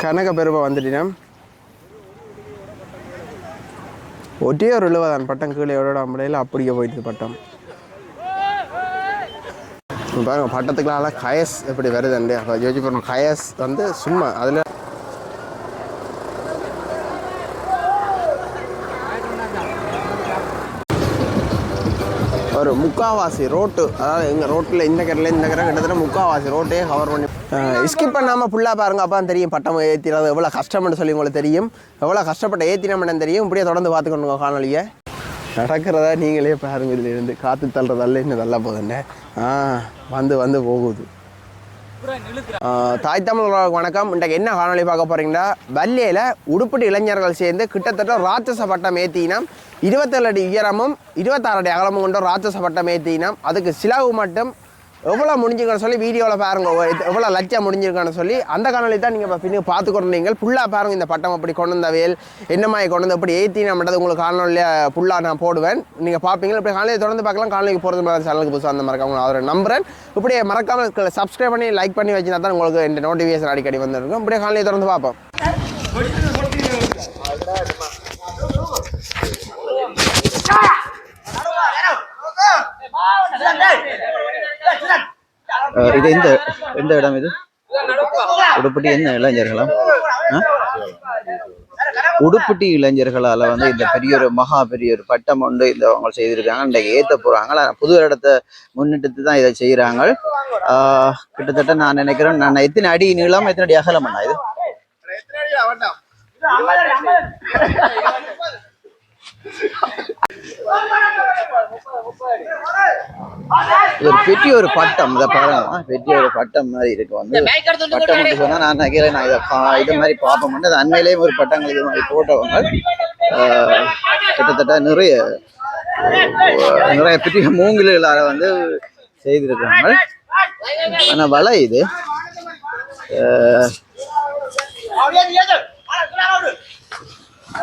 கனக பெருமை வந்துட்டினம் ஒட்டியே ஒரு இழுவதான் பட்டம் கீழே எவ்வளோ முடியல அப்படியே போயிட்டு பட்டம். பாருங்க பட்டத்துக்குலாம் கயஸ் எப்படி வருதுண்டு அப்போ யோசிச்சு பாருங்க கயஸ் வந்து சும்மா அதில் ஒரு முக்காவாசி ரோட்டு அதாவது எங்கள் ரோட்டில் இந்த கரையில் இந்த கரை கிட்டத்தட்ட முக்காவாசி ரோட்டே கவர் பண்ணி ஸ்கிப் பண்ணாமல் ஃபுல்லாக பாருங்க அப்போ தான் தெரியும் பட்டம் ஏற்றினது எவ்வளோ கஷ்டம்னு சொல்லி உங்களுக்கு தெரியும். எவ்வளோ கஷ்டப்பட்ட ஏற்றினோம்னு தெரியும். இப்படியே தொடர்ந்து பார்த்துக்கணுங்க காணொலியை நடக்கிறதா நீங்களே பாருங்க இதுல இருந்து காற்று தள்ளுறதால இன்னும் நல்லா போகுதுண்ணே ஆ வந்து வந்து போகுது. தாய் தமிழ் வணக்கம். இன்றைக்கு என்ன காணொலி பார்க்க போகிறீங்கன்னா வல்லியில் உடுப்பிட்டு இளைஞர்கள் சேர்ந்து கிட்டத்தட்ட ராட்சச பட்டம் ஏற்றினா இருபத்தேழு அடி உயரமும் இருபத்தாறு அடி அகலமும் கொண்ட ராட்சச பட்டம் ஏற்றினம் அதுக்கு சிலவு மட்டும். எவ்வளோ முடிஞ்சுக்கன்னு சொல்லி வீடியோவில் பாருங்க. எவ்வளோ லட்சம் முடிஞ்சிருக்கான்னு சொல்லி அந்த காணொலி தான் நீங்கள் பின்னு பார்த்துக்கணும் நீங்கள். ஃபுல்லாக பாருங்க இந்த பட்டம் அப்படி கொண்டு வந்த வேல் என்ன மாதிரி கொண்டு வந்து எப்படி ஏற்றினம்ன்றது உங்களுக்கு காணொலியில் ஃபுல்லாக நான் போடுவேன். நீங்கள் பார்ப்பீங்க இப்படி காணொலியை தொடர்ந்து பார்க்கலாம். காணொலிக்கு போகிறது மாதிரி சேனலுக்கு புதுசாக அந்த மறக்காம அவரை நம்புறேன். இப்படியே மறக்காமல் சப்ஸ்கிரைப் பண்ணி லைக் பண்ணி வச்சுனா தான் உங்களுக்கு இந்த நோட்டிஃபிகேஷன் அடிக்கடி வந்துருக்கும். இப்படியே காணொலியை தொடர்ந்து பார்ப்போம். இது எந்த எந்த இடம் இது? உடுப்பட்டி என்ன இளைஞர்களா? உடுப்பட்டி இளைஞர்களால வந்து இந்த பெரிய ஒரு மகா பெரிய ஒரு பட்டம் ஒன்று இந்த அவங்க செய்திருக்காங்க இன்றைக்கு ஏத்த போறாங்க. ஆனா புது இடத்தை முன்னிட்டு தான் இதை செய்யறாங்க ஆஹ் கிட்டத்தட்ட நான் நினைக்கிறேன் நான் எத்தனை அடி நீளம் எத்தனை அடி அகலம் அண்ணா இது இது ஒரு பெரிய ஒரு பட்டம் இதை பாருங்க. பெரிய ஒரு பட்டம் மாதிரி இருக்கு வந்து. பட்டம் மட்டும் சொன்னா நான் நினைக்கிறேன் நான் இதை பா- இது மாதிரி பார்ப்போம். அது அண்மையிலேயும் ஒரு பட்டங்கள் இது மாதிரி போட்டவங்க கிட்டத்தட்ட நிறைய நிறைய பெரிய மூங்கில்களால வந்து செய்திருக்காங்க ஆனா வலை இது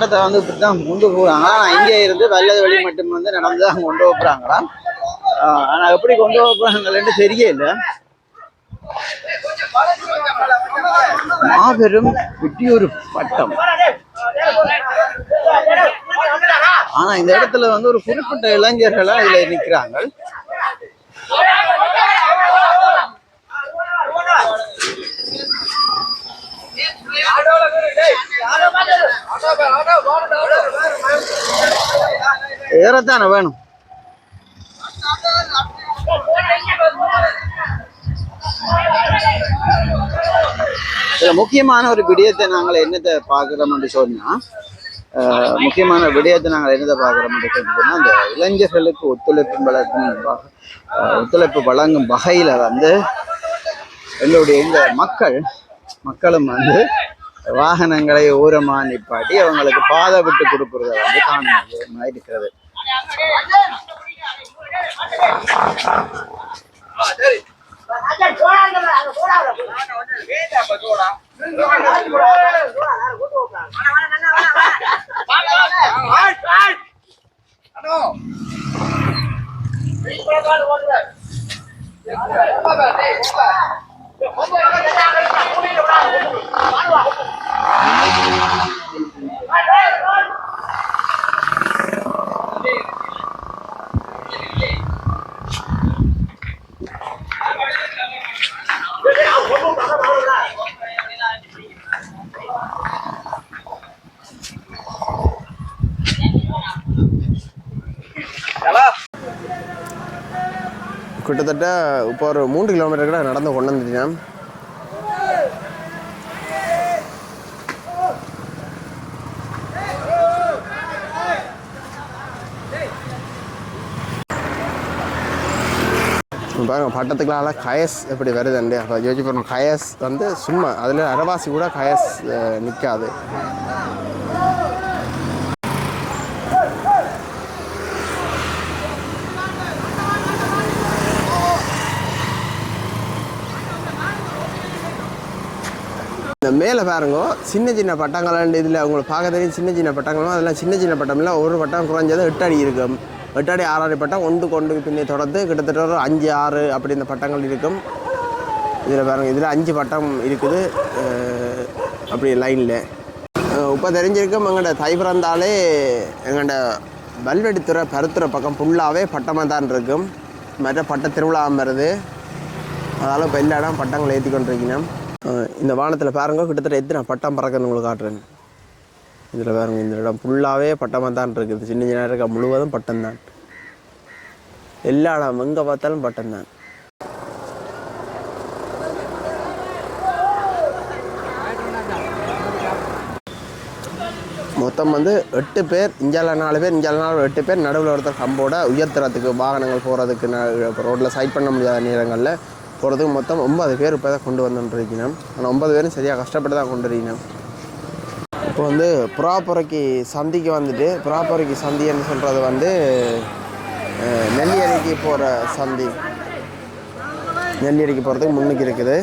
ஆஹ், வந்து பட்டத்தை வந்து கொண்டு போகிறாங்களா இங்கே இருந்து வெள்ளது வழி மட்டும் வந்து நடந்து தான் கொண்டு போகிறாங்களா ஆனால் எப்படி கொண்டு போறாங்கன்னு தெரியல மாபெரும் வெட்டியூர் பட்டம். ஆனா இந்த இடத்துல வந்து ஒரு குறிப்பிட்ட இளைஞர்களா இதுல நிக்கிறாங்க ஏறத்தானே வேணும். இதுல முக்கியமான ஒரு விடயத்தை நாங்கள் என்னத்தை பார்க்கிறோம்னு சொன்னா ஆஹ், முக்கியமான விடயத்தை நாங்கள் என்னத்தை என்று சொன்னா அந்த இளைஞர்களுக்கு ஒத்துழைப்பு வழங்கும் ஒத்துழைப்பு வழங்கும் வகையில வந்து எங்களுடைய இந்த மக்கள் மக்களும் வந்து வாகனங்களை ஊரமாக நிப்பாட்டி அவங்களுக்கு பாதை விட்டு கொடுக்கறத வந்து காண முடியுமா இருக்கிறது ಮಾಡುವ கிட்டத்தட்ட இப்போ ஒரு மூன்று கிலோமீட்டர் கூட நடந்து கொண்டு வந்துட்டேன் இப்ப பாருங்க பட்டத்துக்குள்ள கயஸ் எப்படி வருதுண்டு அப்போ யோசிச்சு பாருங்க கயஸ் வந்து சும்மா அதில் அரவாசி கூட கயஸ் நிற்காது மேலே பாருங்க சின்ன சின்ன பட்டங்கள் இதில் உங்களுக்கு பார்க்க தெரியும் சின்ன சின்ன பட்டங்களும் அதெல்லாம் சின்ன சின்ன பட்டம்லாம் ஒரு பட்டம் குறைஞ்சது எட்டடி இருக்கும். எட்டடி ஆறாடி பட்டம் ஒன்று கொண்டு பின்னே தொடர்ந்து கிட்டத்தட்ட ஒரு அஞ்சு ஆறு அப்படி இந்த பட்டங்கள் இருக்கும். இதில் பாருங்க இதில் அஞ்சு பட்டம் இருக்குது அப்படி லைனில். இப்போ தெரிஞ்சிருக்கோம் எங்கள்ட தை பிறந்தாலே எங்கள்ட வல்வெடித்துறை பருத்துறை பக்கம் ஃபுல்லாகவே பட்டமாக தான் இருக்கும். மற்ற பட்ட திருவிழா வருது. அதனால் இப்போ எல்லா இடம் பட்டங்களை ஏற்றி கொண்டிருக்கணும் இந்த வானத்தில் பாருங்க கிட்டத்தட்ட எத்தனை பட்டம் பறக்குன்னு உங்களுக்கு காட்டுறேன். இதில் பாருங்க இந்த இடம் ஃபுல்லாகவே பட்டமாக தான் இருக்குது. சின்ன சின்ன இருக்க? முழுவதும் பட்டம் தான் எல்லா இடம் எங்கே பார்த்தாலும் பட்டம் தான் மொத்தம் வந்து எட்டு பேர் இஞ்சால நாலு பேர் இஞ்சால நாலு எட்டு பேர். நடுவில் ஒருத்தர் கம்போட உயர்த்துறதுக்கு வாகனங்கள் போகிறதுக்கு ரோட்டில் சைட் பண்ண முடியாத நேரங்களில் போகிறதுக்கு மொத்தம் ஒன்பது பேர் இப்போ தான் கொண்டு வந்துருக்கணும் ஆனால் ஒன்பது பேரும் சரியாக கஷ்டப்பட்டு தான் கொண்டு வரீங்க இப்போ வந்து புறாப்புறைக்கு சந்திக்கு வந்துட்டு புறாப்புறைக்கு சந்தின்னு சொல்கிறது வந்து அஹ், போகிற சந்தி. நெல்லியறைக்கு போகிறதுக்கு முன்னுக்கு இருக்குது.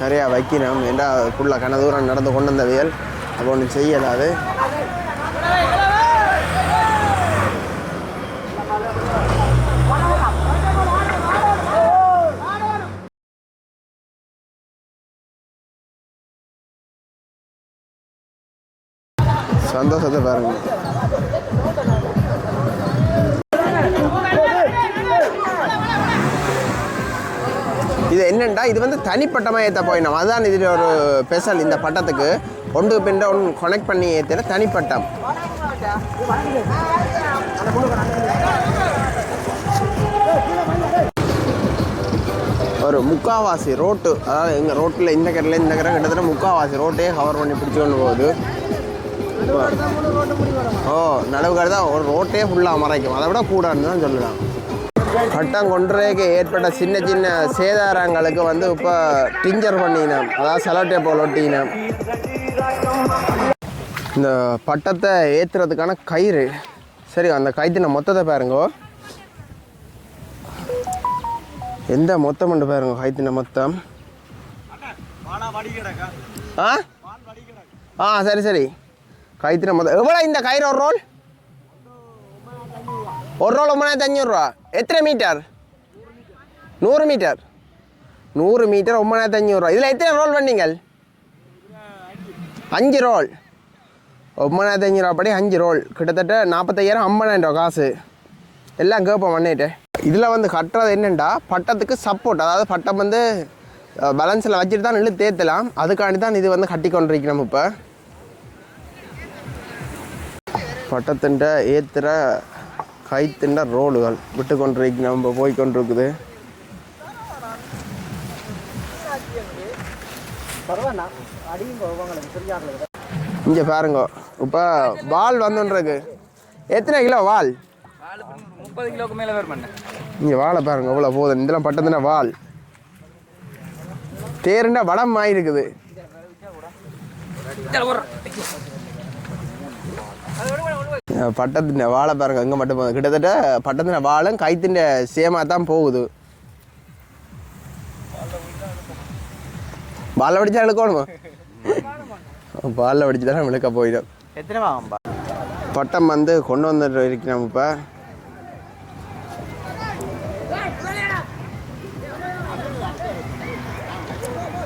நிறையா வைக்கணும் ஏண்டா ஃபுல்லாக கன தூரம் நடந்து கொண்டு வந்த வேல் அப்போ ஒன்று செய்யலாது. சந்தோஷத்தை பாருங்கள் இது இது வந்து தனிப்பட்டமாக ஏற்ற போயிடும் அதுதான் இதில் ஒரு ஸ்பெஷல் இந்த பட்டத்துக்கு. ஒன்று பின்ன ஒன்று கனெக்ட் பண்ணி ஏற்றுற தனிப்பட்டம். ஒரு முக்காவாசி ரோட்டு அதாவது எங்கள் ரோட்டில் இந்த கரையில் இந்த கரை கிட்டத்தட்ட முக்காவாசி ரோட்டையே கவர் பண்ணி பிடிச்சி கொண்டு போகுது. ஓ நடுவுக்காடு தான் ஒரு ரோட்டே ஃபுல்லாக மறைக்கும். அதை விட கூடாதுன்னு தான் சொல்லலாம் பட்டம் கொன்றதுக்கு ஏற்பட்ட சின்ன சின்ன சேதாரங்களுக்கு வந்து இப்போ டிஞ்சர் பண்ணினோம். அதாவது செலோட்டே போல் ஒட்டினோம். இந்த பட்டத்தை ஏற்றுறதுக்கான கயிறு. சரி அந்த கயிற்றின மொத்தத்தை பாருங்கோ. எந்த மொத்தம் உண்டு பாருங்க கயிற்றின மொத்தம். ஆ? ஆ சரி சரி. கயிற்றின மொத்தம். எவ்வளோ இந்த கயிறு ஒரு ரோல்? ஒரு ரோல் ஒம்பதாயிரத்தி அஞ்சூறுரூவா எத்தனை மீட்டர்? நூறு மீட்டர். நூறு மீட்டர் ஒம்பதாயிரத்தி அஞ்சூறுரூவா இதில் எத்தனை ரோல் பண்ணீங்க அஞ்சு ரோல். ஒம்பதாயிரத்தி அஞ்சூறுரூவா படி அஞ்சு ரோல். கிட்டத்தட்ட நாற்பத்தையாயிரம் ஐம்பதாயிரம் ரூபா காசு. எல்லாம் கேட்போம் பண்ணிட்டு. இதில் வந்து கட்டுறது என்னென்னா பட்டத்துக்கு சப்போர்ட் அதாவது பட்டம் வந்து பேலன்ஸில் வச்சுட்டு தான் நின்று தேத்தலாம். அதுக்காண்டி தான் இது வந்து கட்டி கொண்டிருக்கணும் இப்போ. பட்டத்தின் ஏற்றுற கைத்திண்ட ரோடுகள் விட்டு கொண்டிருக்கு நம்ம போய் கொண்டிருக்குது இங்கே பாருங்க இப்போ வால் வந்துருக்கு எத்தனை கிலோ வால்? முப்பது கிலோக்கு மேலே வேறு இங்கே வாழை பாருங்க இவ்வளோ போதும் இதெல்லாம் பட்டத்தின வால். தேருண்டா வடம் ஆயிருக்குது. பட்டத்தின் வாழை பாருங்க அங்கே மட்டும் போகுது கிட்டத்தட்ட பட்டத்தின வாழும் கைத்தின் சேமாக தான் போகுது. பாலில் வடிச்சா இழுக்கணுமா? பாலில் வடிச்சு தான் இழுக்க போயிடும். பட்டம் வந்து கொண்டு வந்துட்டு இருக்கிறோம் இப்போ.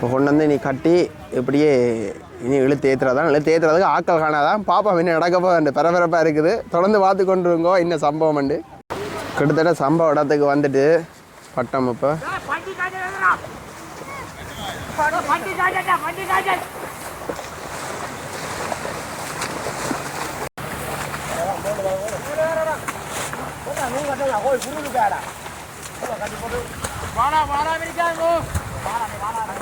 இப்போ கொண்டு வந்து நீ கட்டி இப்படியே இனி இழுத்து ஏற்றுறதான் இழுத்து ஏற்றுறதுக்கு ஆக்கள் காணாதான் பாப்பா என்ன நடக்க போகுது. பரபரப்பாக இருக்குது. தொடர்ந்து பார்த்து கொண்டுருங்கோ. இன்னும் சம்பவம் உண்டு? கிட்டத்தட்ட சம்பவ இடத்துக்கு வந்துட்டு பட்டம் இப்போ. வாடா வாடா வாடா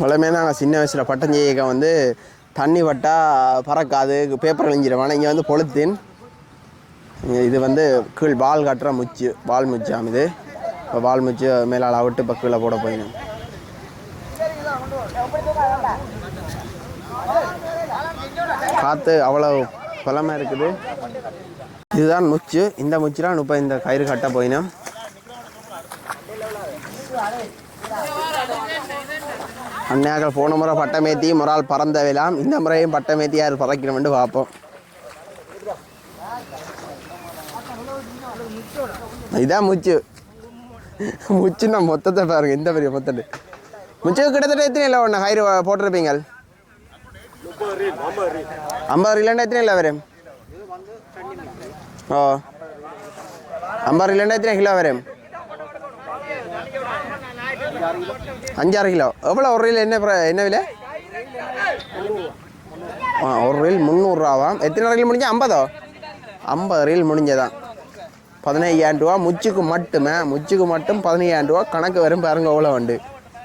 வளமே நாங்கள் சின்ன வயசில் பட்டஞ்செய்யக்க வந்து தண்ணி பட்டா பறக்காது பேப்பர் அழிஞ்சிடும் இங்கே வந்து பொழுத்தின். இது வந்து கீழ் பால் காட்டுற முச்சு பால் முச்சாம் இது. இப்போ பால் முச்சு மேலால் விட்டு இப்போ கீழே போட போயிடும் காற்று அவ்வளோ பலமாக இருக்குது. இதுதான் முச்சு. இந்த முச்சுலாம் இப்போ இந்த கயிறு கட்ட போயினோம். அன்னையாக போன முறை பட்டமேத்தி முறால் பறந்த விழாம் இந்த முறையும் பட்டமேத்தி யார் பறக்கணும்னு பார்ப்போம். இதான் முச்சு. முச்சுன்னா மொத்தத்தை பாருங்க இந்த பெரிய மொத்தம் முச்சு கிட்டத்தட்ட எத்தனை இல்லை ஒன்று கயிறு போட்டிருப்பீங்க ஐம்பது ரீலாண்டா எத்தனை இல்லை வரும்? ஓ. ஐம்பது ரீலாண்டா எத்தனை கிலோ வரும்? அஞ்சாறு கிலோ. எவ்வளோ ஒரு ரீல் என்ன பிர- என்ன விலை? ஆ ஒரு ரீல் முந்நூறுரூவாவாம் எத்தனை ரீல் முடிஞ்சால் ஐம்பதோ? ஐம்பது ரீல் முடிஞ்சதான் பதினையாயிரம் ரூபா முச்சுக்கு மட்டுமே முச்சுக்கு மட்டும் பதினையாயிரம் ரூபா கணக்கு வரும் பாருங்க எவ்வளோ உண்டு.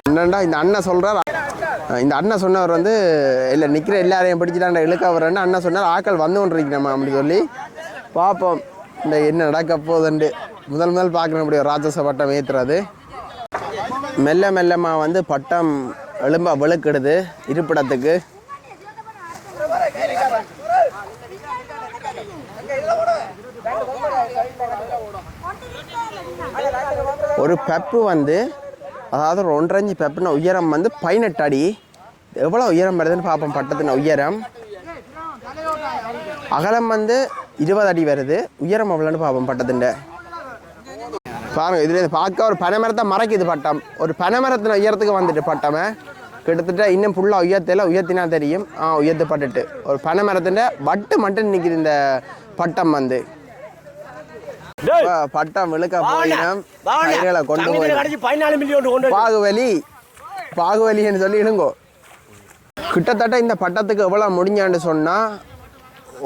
என்னண்டா இந்த அண்ணன் சொல்கிறார் இந்த அண்ணன் சொன்னவர் வந்து இல்லை நிற்கிற எல்லாரையும் பிடிச்சிட்டாண்ட இழுக்க வரேன்னு அண்ணன் சொன்னார். ஆக்கள் வந்து கொண்டிருக்கிறேம்மா அப்படி சொல்லி பார்ப்போம். இந்த என்ன நடக்க போகுதுண்டு முதல் முதல் பார்க்குறேன் அப்படி ராட்சச பட்டம் ஏற்றுறது மெல்ல மெல்லமாக வந்து பட்டம் எலும்பா வெளுக்கிடுது இருப்பிடத்துக்கு. ஒரு பெப்பு வந்து அதாவது ஒரு ஒன்றஞ்சு பெப்புன உயரம் வந்து பதினெட்டு அடி. எவ்வளோ உயரம் வருதுன்னு பார்ப்போம் பட்டத்தின் உயரம். அகலம் வந்து இருபது அடி வருது. உயரம் எவ்வளோன்னு பார்ப்போம் பட்டத்தின் பாருங்கள் இதில் பார்க்க ஒரு பனைமரத்தை மறைக்குது பட்டம். ஒரு பனைமரத்தின் உயரத்துக்கு வந்துட்டு பட்டமே. கிட்டத்தட்ட இன்னும் ஃபுல்லாக உயர்த்தல உயர்த்தினா தெரியும். ஆ உயர்த்தப்பட்டுட்டு. ஒரு பனைமரத்தின் வட்டு மட்டும் நிற்கிது இந்த பட்டம் வந்து. பட்டம் விழுக்க போயிடும். கயிறுகளை கொண்டு போய் கடைசி பதினாலு மில்லியன் கொண்டு பாகுவலி பாகுவலின்னு சொல்லி இடுங்கோ கிட்டத்தட்ட இந்த பட்டத்துக்கு எவ்வளோ முடிஞ்சான்னு சொன்னால்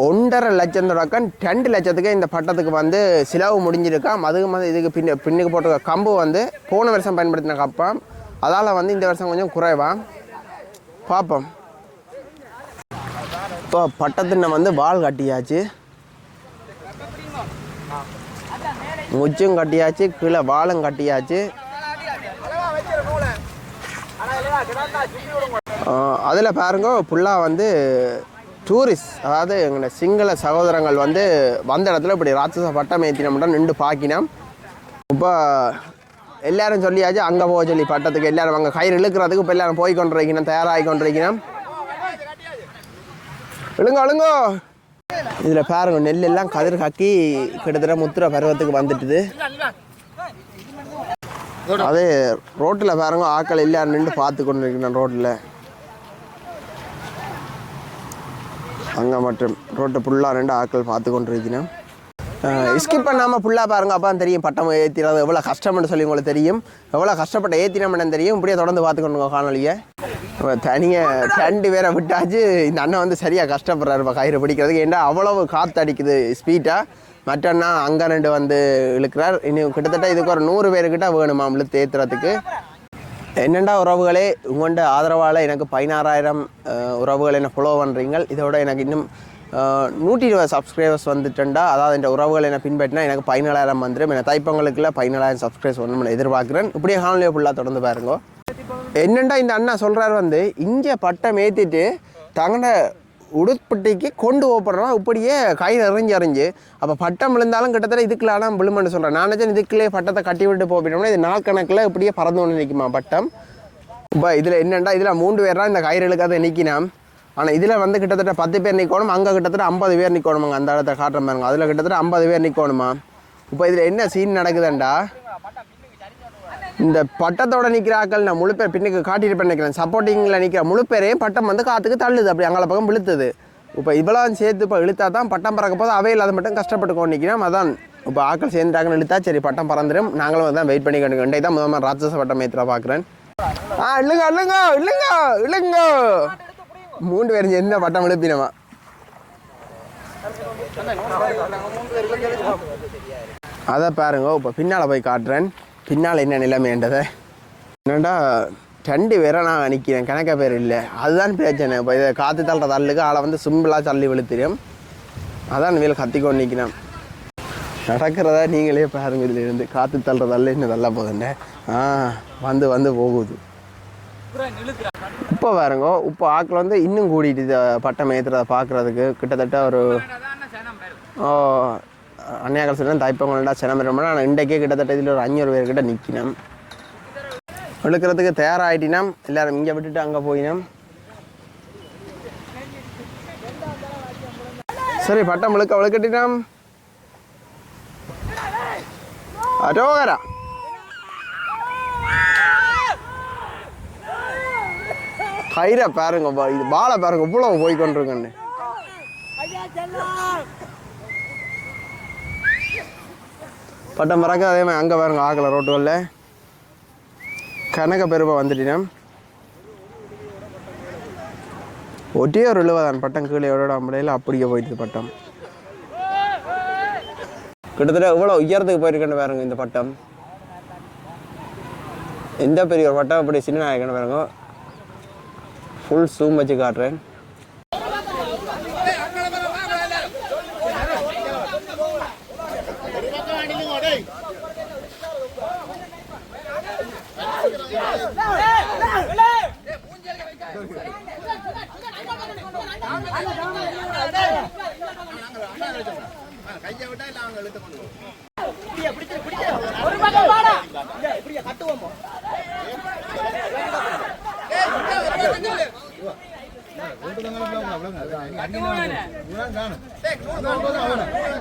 ஒன்றரை லட்சம் ரூபாய்க்கு ரெண்டு லட்சத்துக்கு இந்த பட்டத்துக்கு வந்து செலவு முடிஞ்சிருக்காம். அதுக்கு வந்து இதுக்கு பின்ன பின்னுக்கு போட்ட கம்பு வந்து போன வருஷம் பயன்படுத்தின கப்பம் அதால் வந்து இந்த வருஷம் கொஞ்சம் குறைவாம் பார்ப்போம் இப்போ பட்டத்தின வந்து வால் கட்டியாச்சு. முச்சும் கட்டியாச்சு கீழே வாலும் கட்டியாச்சு. அதில் பாருங்க ஃபுல்லாக வந்து டூரிஸ்ட் அதாவது எங்களை சிங்கள சகோதரங்கள் வந்து வந்த இடத்துல இப்படி ராட்சச பட்டம் ஏற்றினோம்னா நின்று பார்க்கினோம் இப்போ எல்லாரும் சொல்லியாச்சு அங்கே போக சொல்லி பட்டத்துக்கு எல்லாரும் அங்கே கயிறு இழுக்கிறதுக்கு இப்போ எல்லாரும் போய் கொண்டிருக்கணும் தயாராகி கொண்டிருக்கணும் இழுங்க இழுங்கோ. இதில் பாருங்க நெல் எல்லாம் கதிர் காக்கி கிட்டத்தட்ட முத்துற பருவத்துக்கு வந்துட்டுது. அதே ரோட்டில் பாருங்க ஆக்கள் எல்லாரும் நின்று பார்த்து கொண்டு இருக்கணும் ரோட்டில். அங்கே மட்டும் ரோட்டை ஃபுல்லாக ரெண்டு ஆட்கள் பார்த்து கொண்டு இருக்கணும் ஸ்கிப் பண்ணாமல் ஃபுல்லாக பாருங்க அப்போ தெரியும் பட்டம் ஏற்றிறது எவ்வளோ கஷ்டம்னு சொல்லி உங்களுக்கு தெரியும். எவ்வளோ கஷ்டப்பட்ட ஏற்றினோம்னு தெரியும். இப்படியே தொடர்ந்து பார்த்து காணொலியை. தனியாக ரெண்டு பேரை விட்டாச்சு. இந்த அண்ணன் வந்து சரியாக கஷ்டப்படுறாரு இப்போ கயிறு பிடிக்கிறதுக்கு. ஏன்டா அவ்வளவு காற்று அடிக்குது ஸ்பீட்டாக மற்ற அண்ணா அங்கே ரெண்டு வந்து இழுக்கிறார். இன்னும் கிட்டத்தட்ட இதுக்கு ஒரு நூறு பேருக்கிட்ட வேணுமாம் இழுத்து ஏற்றுறதுக்கு என்னண்டா உறவுகளே? உங்கள்கிட்ட ஆதரவால் எனக்கு பதினாறாயிரம் உறவுகள் என்ன ஃபாலோ பண்ணுறீங்க இதோட எனக்கு இன்னும் நூற்றி இருபது சப்ஸ்கிரைபர்ஸ் வந்துட்டேன்டா. அதாவது இந்த உறவுகள் என்ன பின்பற்றினா எனக்கு பதினேழாயிரம் வந்துடும். என்ன தைப்பங்களுக்குள்ள பதினேழாயிரம் சப்ஸ்கிரைபர்ஸ் வரணும்னு எதிர்பார்க்குறேன். இப்படியே ஹான்லியோ ஃபுல்லாக தொடர்ந்து பாருங்க. என்னண்டா இந்த அண்ணா சொல்கிறாரு வந்து இங்கே பட்டம் ஏற்றிட்டு தங்கட உடுப்பட்டிக்கு கொண்டு ஓப்படுறோம் இப்படியே கயிறு எறிஞ்சு எறிஞ்சு. அப்போ பட்டம் விழுந்தாலும் கிட்டத்தட்ட இதுக்குலாம் விழுமன்னு சொல்கிறேன் நான் நினச்சேன் இதுக்குள்ளே பட்டத்தை கட்டி விட்டு போயிட்டோம்னா இது நாள் கணக்கில் இப்படியே பறந்து ஒன்று நிற்குமா பட்டம்? இப்போ இதில் என்னண்டா இதில் மூன்று பேர் தான் இந்த கயிறு இழுக்காத நிற்கினாம்? ஆனால் இதில் வந்து கிட்டத்தட்ட பத்து பேர் நிற்கணும் அங்கே கிட்டத்தட்ட ஐம்பது பேர் நிற்கணுமாங்க அந்த இடத்த காட்டுற மாதிரிங்க அதில் கிட்டத்தட்ட ஐம்பது பேர் நிற்கணுமா இப்போ இதில் என்ன சீன் நடக்குதுண்டா? இந்த பட்டத்தோட நிற்கிற ஆக்கள் நான் முழு பேர் பின்னுக்கு காட்டிட்டு நினைக்கிறேன். சப்போர்ட்டிங்கில் நிற்கிற முழு பேரையும் பட்டம் வந்து காற்றுக்கு தள்ளுது. அப்படி அங்கே பக்கம் விழுத்துது. இப்போ இவ்வளோ சேர்த்து இப்போ இழுத்தா தான் பட்டம் பறக்க போது அவையில் அதை மட்டும் கஷ்டப்பட்டு கொண்டு அதான் இப்போ ஆக்கள் சேர்ந்துட்டாங்கன்னு இழுத்தா சரி பட்டம் பறந்துடும் நாங்களும் தான் வெயிட் பண்ணி கண்டு இன்றைக்கு தான் முதல்ல ராட்சச பட்டம் ஏற்றுறா பார்க்குறேன் ஆ இல்லைங்க இல்லைங்க இல்லைங்க இல்லைங்க மூன்று பேரும் சேர்ந்து பட்டம் இழுப்பினவா அதை பாருங்க இப்போ பின்னால் போய் காட்டுறேன். பின்னால் என்ன நிலைமைன்றதை என்னடா ரெண்டு பேரை நான் நிற்கிறேன் கணக்க பேர் இல்லை. அதுதான் பிரச்சனை. இப்போ இதை காற்று தள்ளுற தள்ளுக்கு ஆளை வந்து சிம்பிளாக தள்ளி விழுத்திடும் அதான் வேலை கத்திக்கொண்டு நிற்கிறேன் நடக்கிறதா நீங்களே பாருங்க இதுல இருந்து காற்று தள்ளுற தள்ளு இன்னும் தள்ள போதுண்ணே ஆ வந்து வந்து போகுது. இப்போ பாருங்க இப்போ ஆக்கள் வந்து இன்னும் கூடிட்டு பட்டம் ஏற்றுறத பார்க்குறதுக்கு கிட்டத்தட்ட ஒரு ஓ அன்னையாக சொன்னால் தைப்பவங்கள்டா சினம்பரம் நான் இன்றைக்கே கிட்டத்தட்ட இதில் ஒரு அஞ்சூறு பேர்கிட்ட நிற்கினோம் விழுக்கிறதுக்கு தயாராகிட்டினம் எல்லாரும் இங்கே விட்டுட்டு அங்கே போயினோம். சரி பட்டம் முழுக்க இழுக்கட்டினம் அரோகரா கயிறை பாருங்க பா- இது பாலை பாருங்க இவ்வளவு போய் கொண்டிருக்கேன்னு பட்டம் பறக்க அதே மாதிரி அங்கே பாருங்க ஆக்கல ரோட்டுகளில் கனக பெருமை வந்துட்டேன். ஒட்டியே ஒரு இழுவதான் பட்டம் கீழே எவ்வளோ முடியல அப்படியே போயிட்டு பட்டம். கிட்டத்தட்ட எவ்வளோ உயரத்துக்கு போயிருக்கேன்னு பாருங்க இந்த பட்டம். எந்த பெரிய ஒரு பட்டம் அப்படி சின்ன நாயக்கன்னு பாருங்க. ஃபுல் சூம் வச்சு காட்டுறேன். எப்படியா கட்டுவோமோ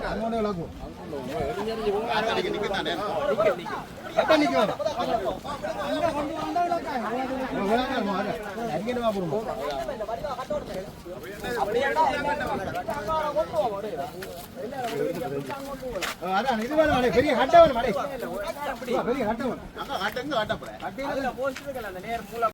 അങ്ങോട്ട് ഇളക്കും அதான் இது வேணும் பெரிய ஹட்டவன். பெரிய ஹட்டவன்